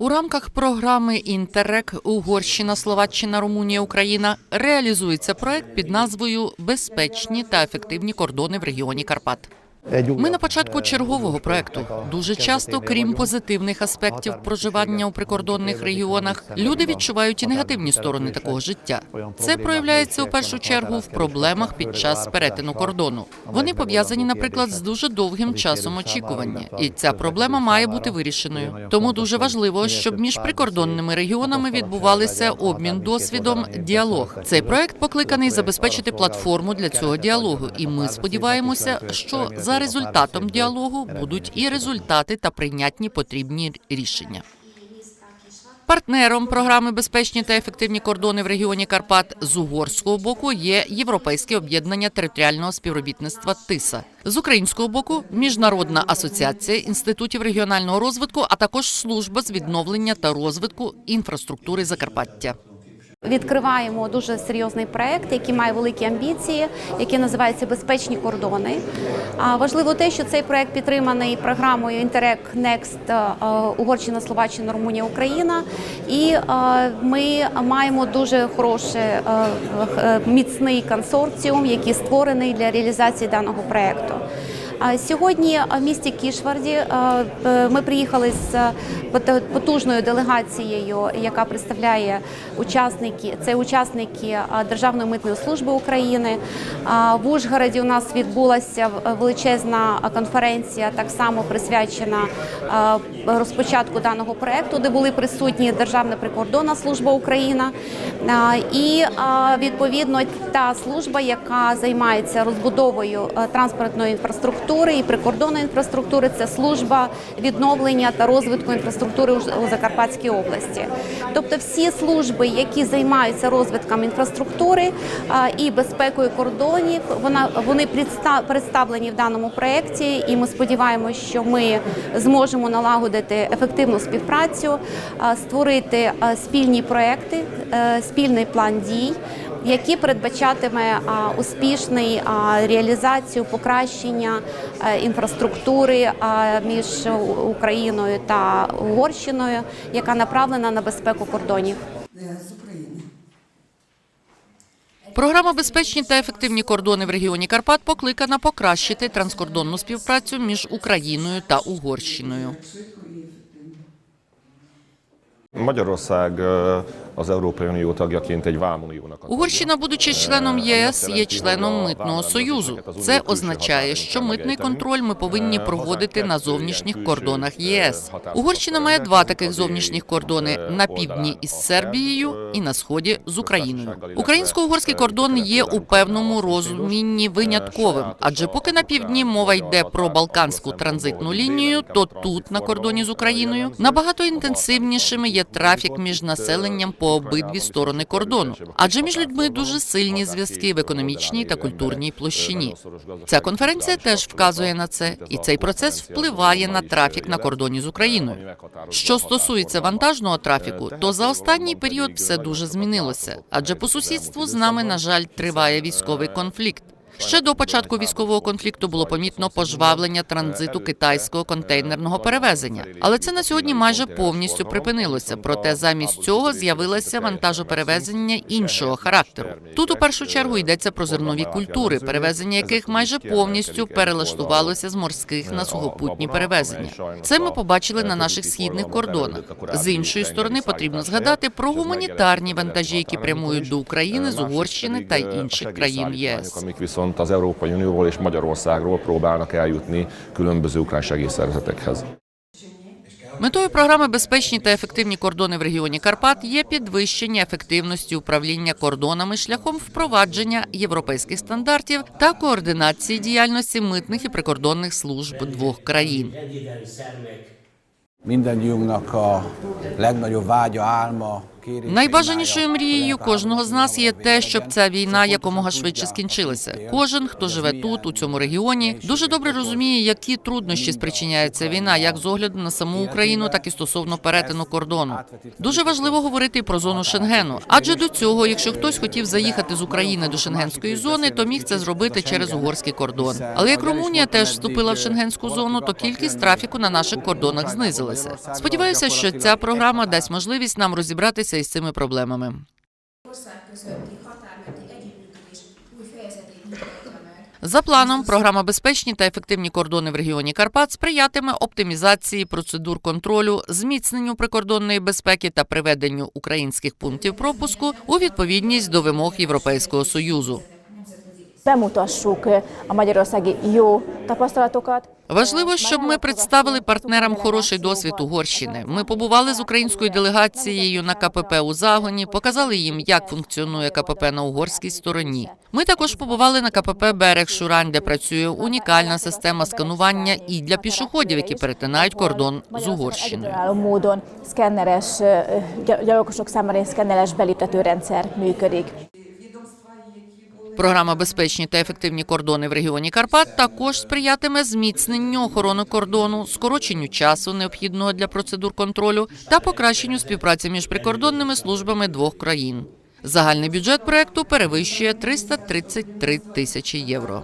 У рамках програми Інтеррек Угорщина, Словаччина, Румунія, Україна реалізується проект під назвою Безпечні та ефективні кордони в регіоні Карпат. Ми на початку чергового проекту. Дуже часто, крім позитивних аспектів проживання у прикордонних регіонах, люди відчувають і негативні сторони такого життя. Це проявляється у першу чергу в проблемах під час перетину кордону. Вони пов'язані, наприклад, з дуже довгим часом очікування, і ця проблема має бути вирішеною. Тому дуже важливо, щоб між прикордонними регіонами відбувалися обмін досвідом, діалог. Цей проект покликаний забезпечити платформу для цього діалогу, і ми сподіваємося, що за результатом діалогу будуть і результати та прийнятні потрібні рішення. Партнером програми Безпечні та ефективні кордони в регіоні Карпат з угорського боку є Європейське об'єднання територіального співробітництва ТИСА. З українського боку Міжнародна асоціація інститутів регіонального розвитку, а також служба з відновлення та розвитку інфраструктури Закарпаття. Відкриваємо дуже серйозний проект, який має великі амбіції, який називається Безпечні кордони. Важливо те, що цей проект підтриманий програмою Interreg Next е, Угорщина, Словаччина, Румунія, Україна. І е, ми маємо дуже хороший е, е, міцний консорціум, який створений для реалізації даного проекту. Сьогодні в місті Кішварді е, е, ми приїхали з е, потужною делегацією, яка представляє учасники. Це учасники Державної митної служби України. В Ужгороді у нас відбулася величезна конференція, так само присвячена розпочатку даного проекту, де були присутні Державна прикордонна служба Україна і відповідно та служба, яка займається розбудовою транспортної інфраструктури і прикордонної інфраструктури, це служба відновлення та розвитку інфраструктури у Закарпатській області. Тобто всі служби, які займаються розвитком інфраструктури і безпекою кордонів, вона вони представлені в даному проєкті, і ми сподіваємося, що ми зможемо налагодити ефективну співпрацю, створити спільні проекти, е, спільний план дій який передбачатиме успішний реалізацію покращення е, інфраструктури між Україною та Угорщиною, яка направлена на безпеку кордонів. Програма Безпечні та ефективні кордони в регіоні Карпат покликана покращити транскордонну співпрацю між Україною та Угорщиною. Magyarország az Európai Unió tagjaként egy vámuniónak. Угорщина, будучи членом ЄС, є членом митного союзу. Це означає, що митний контроль ми повинні проводити на зовнішніх кордонах ЄС. Угорщина має два таких зовнішніх кордони на півдні із Сербією і на сході з Україною. Українсько-угорський кордон є у певному розумінні винятковим, адже поки на півдні мова йде про балканську транзитну лінію, то тут на кордоні з Україною набагато інтенсивнішими є трафік між населенням по обидві сторони кордону, адже між людьми дуже сильні зв'язки в економічній та культурній площині. Ця конференція теж вказує на це, і цей процес впливає на трафік на кордоні з Україною. Що стосується вантажного трафіку, то за останній період все дуже змінилося, адже по сусідству з нами, на жаль, триває військовий конфлікт. Ще до початку військового конфлікту було помітно пожвавлення транзиту китайського контейнерного перевезення, але це на сьогодні майже повністю припинилося. Проте замість цього з'явилося вантажоперевезення іншого характеру. Тут у першу чергу йдеться про зернові культури, перевезення яких майже повністю перелаштувалося з морських на сухопутні перевезення. Це ми побачили на наших східних кордонах. З іншої сторони потрібно згадати про гуманітарні вантажі, які прямують до України з Угорщини та інших країн ЄС. Viszont az Európai Unióból és Magyarországról próbálnak eljutni különböző ukrán segélyszervezetekhez. Метою програми Безпечні та ефективні кордони в регіоні Карпат є підвищення ефективності управління кордонами шляхом впровадження європейських стандартів та координації діяльності митних і прикордонних служб двох країн. mindannyiunknak a legnagyobb vágya, álma Найбажанішою мрією кожного з нас є те, щоб ця війна якомога швидше скінчилася. Кожен, хто живе тут, у цьому регіоні, дуже добре розуміє, які труднощі спричиняє ця війна, як з огляду на саму Україну, так і стосовно перетину кордону. Дуже важливо говорити про зону Шенгену. Адже до цього, якщо хтось хотів заїхати з України до шенгенської зони, то міг це зробити через угорський кордон. Але як Румунія теж вступила в шенгенську зону, то кількість трафіку на наших кордонах знизилася. Сподіваюся, що ця програма дасть можливість нам розібратися із цими проблемами. За планом, програма безпечні та ефективні кордони в регіоні Карпат сприятиме оптимізації процедур контролю, зміцненню прикордонної безпеки та приведенню українських пунктів пропуску у відповідність до вимог Європейського союзу. Bemutassuk a magyarországi jó tapasztalatokat. Важливо, щоб ми представили партнерам хороший досвід Угорщини. Ми побували з українською делегацією на КПП у Загоні, показали їм, як функціонує КПП на угорській стороні. Ми також побували на КПП Берег Шурань, де працює унікальна система сканування і для пішоходів, які перетинають кордон з Угорщиною. Módon szkenneres, gyalogosok számára szkenneres beléptető rendszer működik. Програма безпечні та ефективні кордони в регіоні Карпат також сприятиме зміцненню охорони кордону, скороченню часу, необхідного для процедур контролю, та покращенню співпраці між прикордонними службами двох країн. Загальний бюджет проекту перевищує 333 тисячі євро.